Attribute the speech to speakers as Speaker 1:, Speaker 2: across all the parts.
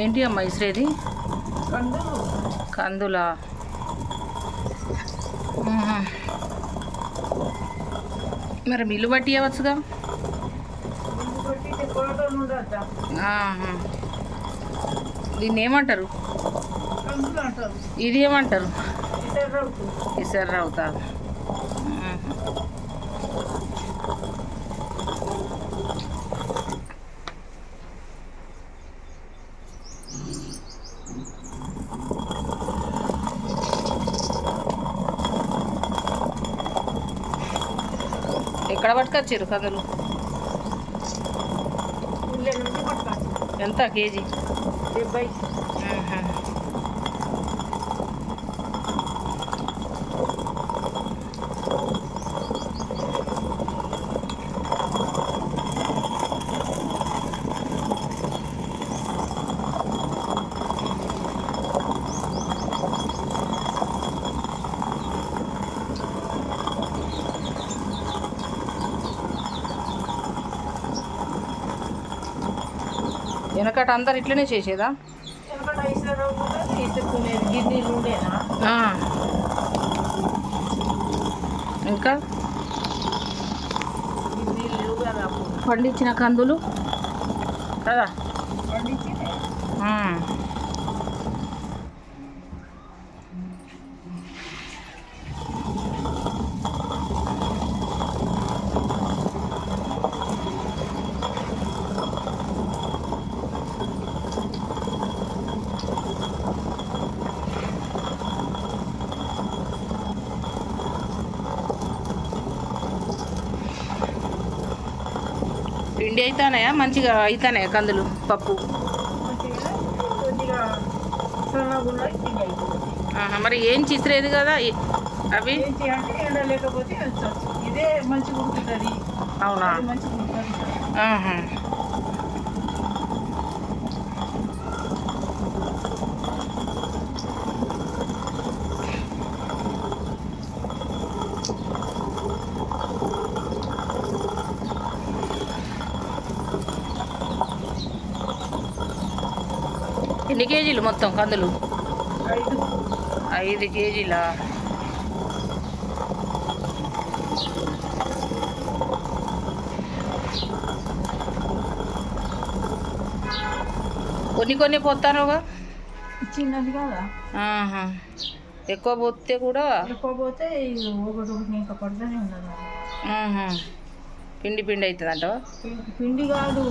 Speaker 1: ఏంటి అమ్మా ఇసిరేది?
Speaker 2: కందులు.
Speaker 1: మరి మిల్లు పట్టి ఇవ్వచ్చుగా. దీన్ని ఏమంటారు ఇది ఏమంటారు
Speaker 2: ఇతర
Speaker 1: ఎక్కడ పట్టుకొచ్చారు
Speaker 2: పట్టుకోండి
Speaker 1: ఎంత కేజీ?
Speaker 2: డెబ్బై.
Speaker 1: వెనకట అందరు ఇట్లనే చేసేదా?
Speaker 2: వెనకట గిన్నెలు
Speaker 1: ఇంకా?
Speaker 2: గిన్నెలు
Speaker 1: పండించిన కందులు? కదా?
Speaker 2: పండించి
Speaker 1: పిండి అవుతానయా మంచిగా అవుతానయా కందులు పప్పు? మరి ఏం చిసిరేది కదా? అవి.
Speaker 2: ఇదే మంచిగా
Speaker 1: అవునా? ఎన్ని కేజీలు మొత్తం కందులు?
Speaker 2: ఐదు.
Speaker 1: ఐదు కేజీలా? కొన్ని కొన్ని పోతానుగా
Speaker 2: చిన్నది కదా.
Speaker 1: ఎక్కువ పోతే కూడా?
Speaker 2: ఎక్కువ పోతే ఒకటి ఇంకా పడుతూనే.
Speaker 1: పిండి పిండి అవుతుంది అంటవా
Speaker 2: పిండి కాదు.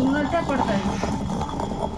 Speaker 2: ఉన్నట్టే పడుతుంది